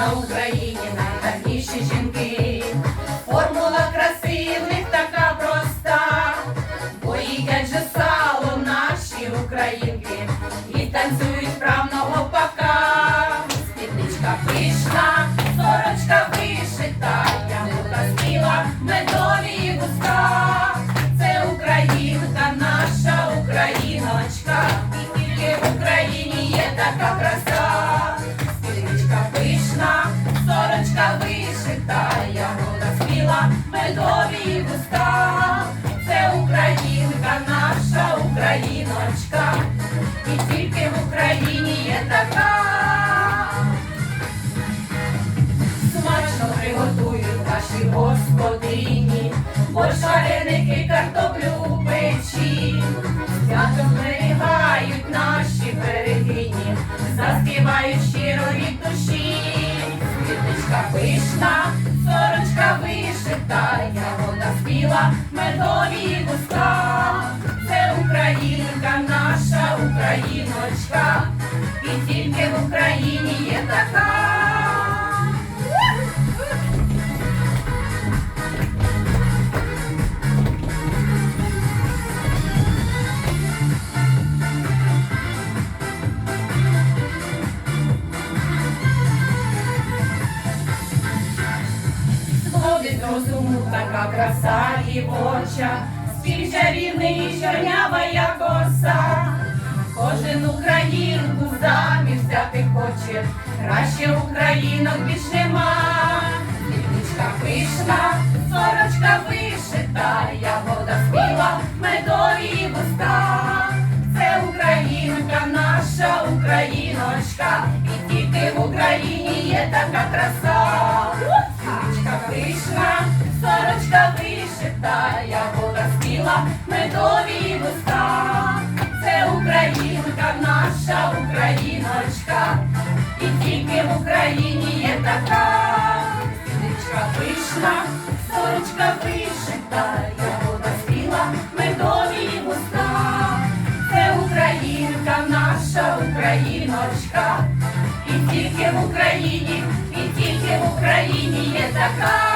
на Україні нам давніше, Україні є така. Смачно приготують ваші господині, борщ, вареники, картоплю печі. Свято зберігають наші берегині, заспівають щиро від душі. Квіточка пишна, сорочка вишита, ягода спіла, медові вуста. Це Українка, наша Україночка, і тільки в Україні є така. Розуму така краса дівоча, спів чарівний і чорнява я коса. Кожен українку заміж взяти хоче, краще українок більш нема. Дівничка пишна, сорочка вишита, ягода спіла, медові вуста. Це Українка, наша Україночка, і тільки в Україні є така краса. Квіточка пишна, сорочка вишита, ягода спіла, пишна, сорочка вишита, ягода спіла, медові вуста. Це Українка, наша Україночка, і тільки в Україні, і тільки в Україні є така.